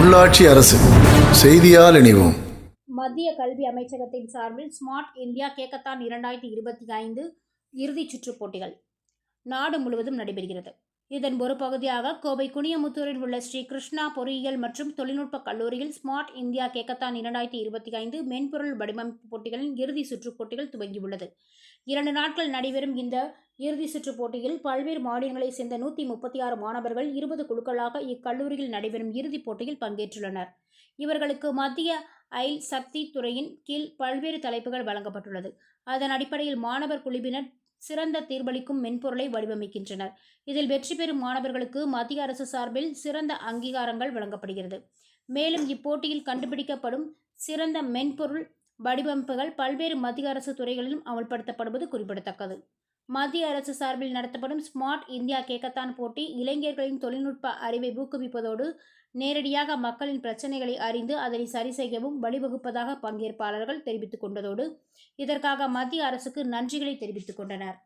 உள்ளாட்சி அரசு. செய்தியால் இணைவோம். மத்திய கல்வி அமைச்சகத்தின் சார்பில் ஸ்மார்ட் இந்தியா கேக்கத்தான் இரண்டாயிரத்தி இருபத்தி ஐந்து இறுதிச் சுற்றுப் போட்டிகள். நாடு முழுவதும் நடைபெறுகிறது. இதன் ஒரு பகுதியாக கோவை குனியமுத்தூரில் உள்ள ஸ்ரீ கிருஷ்ணா பொறியியல் மற்றும் தொழில்நுட்ப கல்லூரியில் ஸ்மார்ட் இந்தியா கேக்கத்தான் இரண்டாயிரத்தி இருபத்தி ஐந்து மென்பொருள் வடிவமைப்பு போட்டிகளின் இறுதி சுற்றுப் போட்டிகள் துவங்கியுள்ளது. இரண்டு நாட்கள் நடைபெறும் இந்த இறுதி சுற்றுப் போட்டியில் பல்வேறு மாநிலங்களைச் சேர்ந்த நூற்றி முப்பத்தி ஆறு மாணவர்கள் இருபது குழுக்களாக இக்கல்லூரியில் நடைபெறும் இறுதிப் போட்டியில் பங்கேற்றுள்ளனர். இவர்களுக்கு மத்திய ஐல் சக்தி துறையின் கீழ் பல்வேறு தலைப்புகள் வழங்கப்பட்டுள்ளது. அதன் அடிப்படையில் மாணவர் குழுவினர் சிறந்த தீர்வளிக்கும் மென்பொருளை வடிவமைக்கின்றனர். இதில் வெற்றி பெறும் மாணவர்களுக்கு மத்திய அரசு சார்பில் சிறந்த அங்கீகாரங்கள் வழங்கப்படுகிறது. மேலும் இப்போட்டியில் கண்டுபிடிக்கப்படும் சிறந்த மென்பொருள் வடிவமைப்புகள் பல்வேறு மத்திய அரசு துறைகளிலும் அமல்படுத்தப்படுவது குறிப்பிடத்தக்கது. மத்திய அரசு சார்பில் நடத்தப்படும் ஸ்மார்ட் இந்தியா கேக்கத்தான் போட்டி இளைஞர்களின் தொழில்நுட்ப அறிவை ஊக்குவிப்பதோடு நேரடியாக மக்களின் பிரச்சனைகளை அறிந்து அதனை சரி செய்யவும் வழிவகுப்பதாக பங்கேற்பாளர்கள் தெரிவித்துக் கொண்டதோடு இதற்காக மத்திய அரசுக்கு நன்றிகளை தெரிவித்துக் கொண்டனர்.